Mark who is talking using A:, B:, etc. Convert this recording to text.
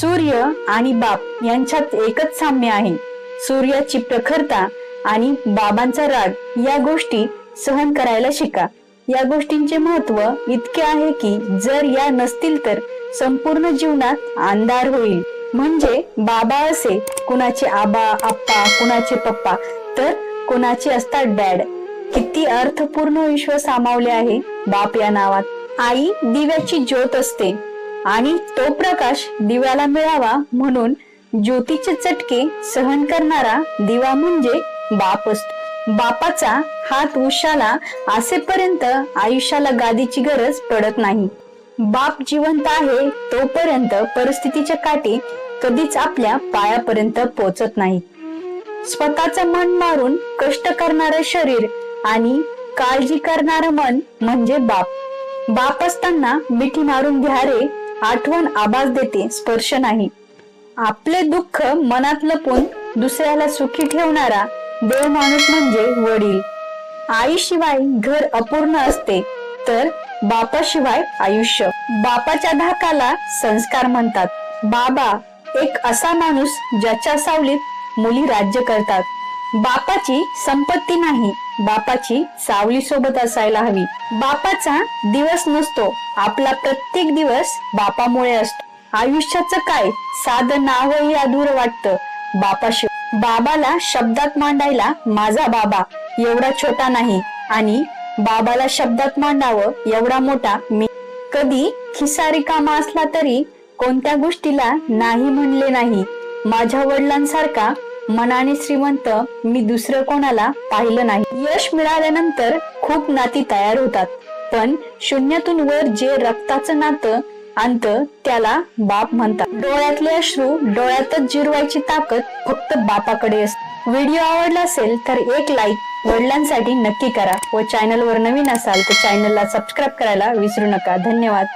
A: सूर्य आणि बाप यांच्यात एकच साम्य आहे. सूर्याची प्रखरता आणि बाबांचा राग या गोष्टी सहन करायला शिका. या गोष्टींचे महत्त्व इतके आहे की जर या नसतील तर संपूर्ण जीवनात अंधार होईल. म्हणजे बाबा असे कुणाचे आबा आप्पा कुणाचे पप्पा तर कुणाचे असतात डॅड. किती अर्थपूर्ण विश्व सामावले आहे बाप या नावात. आई दिव्याची ज्योत असते. आणि तो प्रकाश दिव्याला मिळावा म्हणून ज्योतीचे चटके सहन करणारा दिवा म्हणजे बाप असतो. बापाचा हात उशाला असेपर्यंत आयुष्याला गादीची गरज पडत नाही. बाप जिवंत आहे तोपर्यंत परिस्थितीच्या काठी कधीच आपल्या पायापर्यंत पोचत नाही. स्वतःचं मन मारून कष्ट करणारं शरीर आणि काळजी करणारं मन म्हणजे बाप. बाप असताना मिठी मारून घ्या रे आठवण आभास देते स्पर्श नाही. आपले दुःख मनात लपून दुसऱ्याला सुखी ठेवणारा देव माणूस म्हणजे वडील. आईशिवाय घर अपूर्ण असते तर बापाशिवाय आयुष्य. बापाच्या धाकाला संस्कार म्हणतात. बाबा एक असा माणूस ज्याच्या सावलीत मुली राज्य करतात. बापाची संपत्ती नाही. बापाची सावली सोबत असायला हवी. बापाचा दिवस नसतो. आपला प्रत्येक दिवस बापामुळे असतो. आयुष्याचं काय? साधं नावही अधुर वाटतं. बापाशी बाबाला शब्दात मांडायला माझा बाबा एवढा छोटा नाही. आणि बाबाला शब्दात मांडावं एवढा मोठा मी कधी खिसा रिकामा असला तरी कोणत्या गोष्टीला नाही म्हणले नाही. माझ्या वडिलांसारखा मनाने श्रीमंत मी दुसरं कोणाला पाहिलं नाही. यश मिळाल्यानंतर खूप नाती तयार होतात. पण शून्यातून वर जे रक्ताचं नातं अंत त्याला बाप म्हणतात. डोळ्यातले अश्रू डोळ्यातच जिरवायची ताकद फक्त बापाकडे असते. व्हिडिओ आवडला असेल तर एक लाईक वडिलांसाठी नक्की करा व चॅनलवर नवीन असाल तर चॅनलला सबस्क्राईब करायला विसरू नका. धन्यवाद.